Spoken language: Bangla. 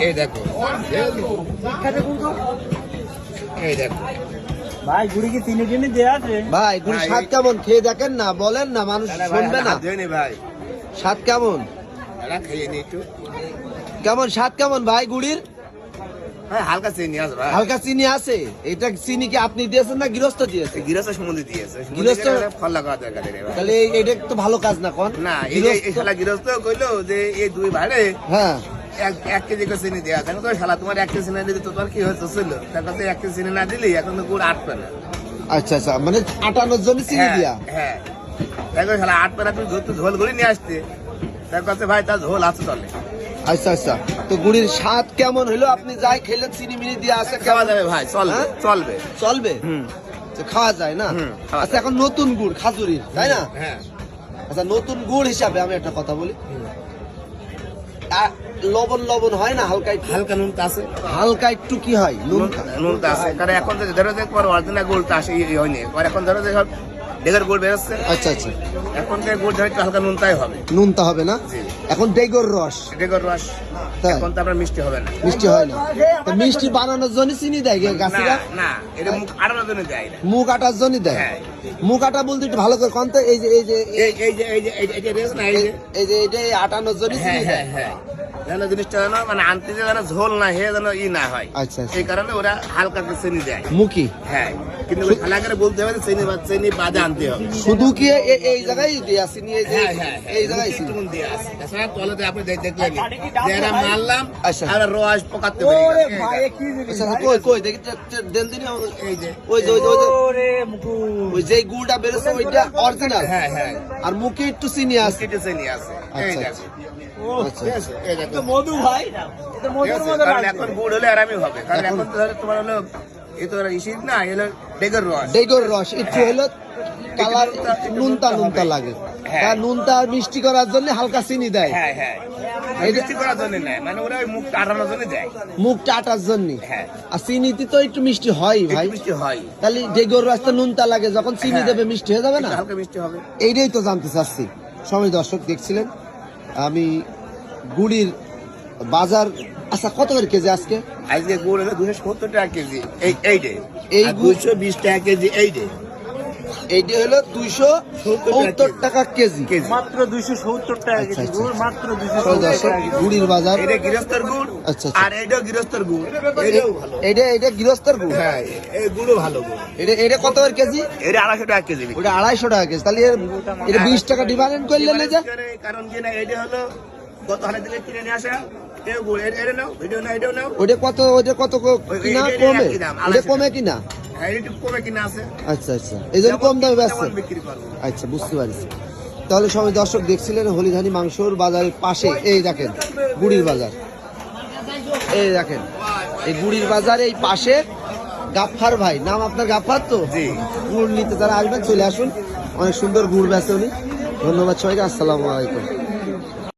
এই দেখো। এই দেখো। ভাই গুড়ি কি তিনে দিনে দেয়া আছে? ভাই গুড়ি স্বাদ কেমন? খেয়ে দেখেন না বলেন না মানুষ শুনবে না। ভাই। স্বাদ কেমন? কেমন স্বাদ কেমন ভাই গুড়ির? হালকা চিনি আছে ভাই। হালকা চিনি আছে? এটা চিনি কি আপনি দিয়েছেন না গৃহস্থ দিয়েছে গিরস্ত সম্বন্ধে দিয়েছে। গৃহস্থ- ফল লাগা দরকার তাহলে এটা তো ভালো কাজ না কোন? না এই গৃহস্থ- কইলো যে এই দুই ভাড়ে হ্যাঁ। এক এক কেজি করে চিনি দেওয়া থাকে তো শালা তোমার এক কেজি চিনি দিলে তোমার কি হয়েছে ছিল তার কাছে এক কেজি চিনি না দিলি এখন তো গুড় আটবে না আচ্ছা আচ্ছা মানে আটানোর জন্য চিনি হ্যাঁ, দিয়া? হ্যাঁ। দেখো শালা আটবে না তুমি ধরতে ঝোল করে নিয়ে আসতে? তার কাছে ভাই তার ঝোল আছে তলে আচ্ছা আচ্ছা তো গুড়ির স্বাদ কেমন হলো? আপনি যাই খেলেন চিনি মিনি দিয়ে আছে খাওয়া যাবে ভাই চলবে হ্যাঁ? চলবে। চলবে? হুম। তো খাওয়া যায় না? আচ্ছা এখন নতুন গুড় খাজুরির তাই না? হ্যাঁ। আচ্ছা নতুন গুড় হিসাবে আমি একটা কথা বলি। লবণ লবণ হয় না হালকা হালকা নুনটা আছে। হালকা একটু কি হয়? নুন নুন তো আছে। কারণ এখন ধরো যে পর অরিজিনাল গোলটা আসে ই হয়নি আর এখন ধরো যে ডেগার গোল্ড বেরোচ্ছে আচ্ছা আচ্ছা এখন যে ধরে হালকা নুনটাই হবে নুনটা হবে না এখন ডেগর রস ডেগার রস? এখন তো আপনার মিষ্টি হবে না মিষ্টি হয় না তো মিষ্টি বানানোর জন্য চিনি দেয় গাছিরা না এটা মুখ আটানোর জন্য দেয় না মুখ আটার জন্য দেয় হ্যাঁ। মুখ আটা বলতে একটু ভালো করে কন্ত এই যে এই যে এই যে এই যে এই যে- এই যে এই যে এই যে আটানোর জন্য হ্যাঁ চিনি হ্যাঁ দেয় হ্যাঁ যেন জিনিসটা যেন মানে আনতে যে যেন ঝোল না হয়ে যেন ই না হয়। আচ্ছা আচ্ছা। এই কারণে ওরা হালকা করে চিনি দেয়। মুখি? হ্যাঁ। কিন্তু করে বলতে হবে যে চিনি বা চিনি বাদে আনতে হবে। শুধু কি এই জায়গায় দেয়া চিনি এই যে হ্যাঁ হ্যাঁ হ্যাঁ। এই জায়গায় মুখে চিনি একটুকুন দিয়ে আছে। তাছাড়া তলাতে আপনি দেখলেন যে এরা মারলাম আচ্ছা। আর রস পোকাতে পেরে। ওরে ভাই কি জিনিস? আচ্ছা কই কই দেখি দেন দিনি এই যে। ওই যে ওই যে ওই যে। ওরে মুকুল ওই যে গুড়টা বেরোছে ওইটা অরিজিনাল হ্যাঁ হ্যাঁ। আর মুখে একটু চিনি আছে। কেটে চিনি আছে। এই আচ্ছা। আচ্ছা। এই দেখো। তো মধু ভাই। এটা ঠিক মধুর আছে? মতো কারণ এখন গুড় হলে আরামই হবে। কারণ এখন- এখন তো ধরো তোমার হলো এই তো ইসির না এলো ডেগের রস। ডেগর রস একটু হলো কালার নুনটা- নুনতা লাগে। হ্যাঁ। তা নুনতা আর মিষ্টি করার জন্য হালকা চিনি দেয়। হ্যাঁ হ্যাঁ। মিষ্টি করার জন্য নেয়। মানে ওরা ওই মুখ আটানোর জন্য দেয়। মুখটা আটার জন্য। হ্যাঁ। আর চিনিতে তো একটু মিষ্টি হয় ভাই। মিষ্টি হয়। তাহলে ডেগর রসটা নুনতা লাগে যখন চিনি হ্যাঁ। দেবে মিষ্টি হয়ে যাবে না? হালকা মিষ্টি হবে। এইটাই তো জানতে চাচ্ছি। সময় দর্শক দেখছিলেন। আমি গুড়ির বাজার আচ্ছা কত করে কেজি আজকে? আজকে গুড় হলো দুশো সত্তর টাকা কেজি। এই এই ডে এই দুশো বিশ টাকা কেজি এই ডে এইটা হলো দুইশো সত্তর টাকা কেজি। কেজি। মাত্র দুইশো সত্তর টাকা আচ্ছা, কেজি আচ্ছা। গুড় মাত্র দুইশো গুড়ির বাজার। এটা গৃহস্থর গুড় আচ্ছা, আচ্ছা। আর এইটাও গৃহস্থর গুড়। এটা এটা গৃহস্থর গুড়? হ্যাঁ এই গুড়ও ভালো গুড়। এটা এটা কত করে কেজি? এটা আড়াইশো টাকা কেজি। ওটা আড়াইশো টাকা কেজি। তাহলে এটা বিশ টাকা ডিফারেন্ট করলে না যে? করে কারণ কি না এটা হলো দিলে কিনে নিয়ে আসা ওটা কত ওটা কত কিনা কমে। কিনা? হ্যাঁ আচ্ছা আচ্ছা। এই জন্য কম দামে ব্যস্ত আচ্ছা বুঝতে পারছি। তাহলে সবাই দর্শক দেখছিলেন হলিধানি মাংসর বাজারের পাশে এই দেখেন গুড়ির বাজার। এই দেখেন এই গুড়ির বাজার এই পাশে গাফফার ভাই। নাম আপনার গাফফার তো? গুড় নিতে তারা আসবেন চলে আসুন। অনেক সুন্দর গুড় বেচে উনি। ধন্যবাদ সবাইকে আসসালামু আলাইকুম।